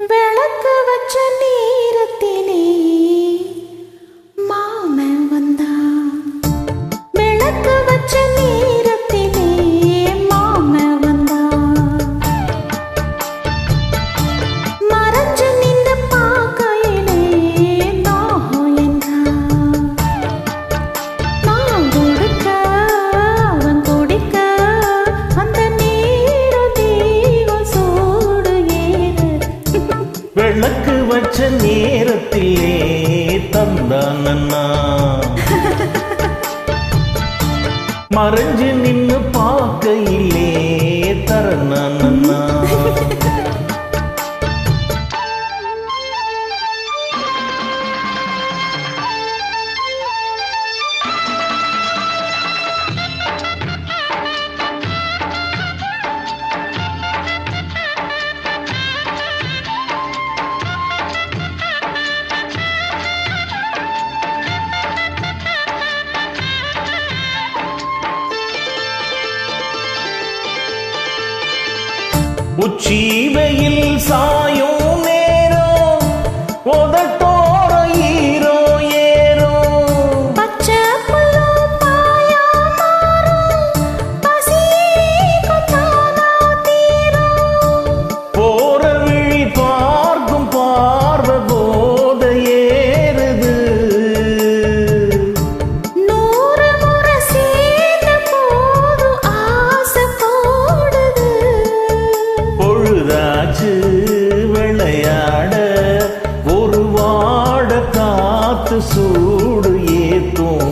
விளக்கு வச்ச நீ விளக்கு வச்ச நேரத்திலே தந்தான் அண்ணா மறைஞ்சு நின்னு உச்சிமையில் சாயும் சூடு ஏத்தும்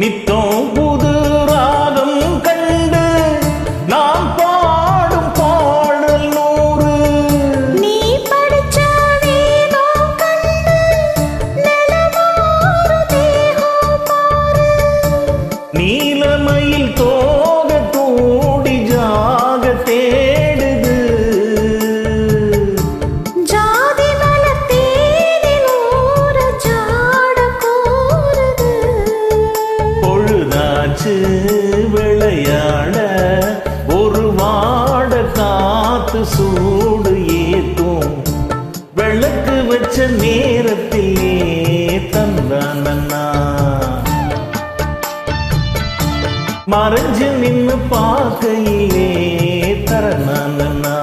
நித்தம் விளையாட ஒரு வாட காத்து சூடு ஏத்தும். விளக்கு வச்ச நேரத்திலே தந்தானா மறைஞ்சு நின்னு பார்க்கையிலே தரனானா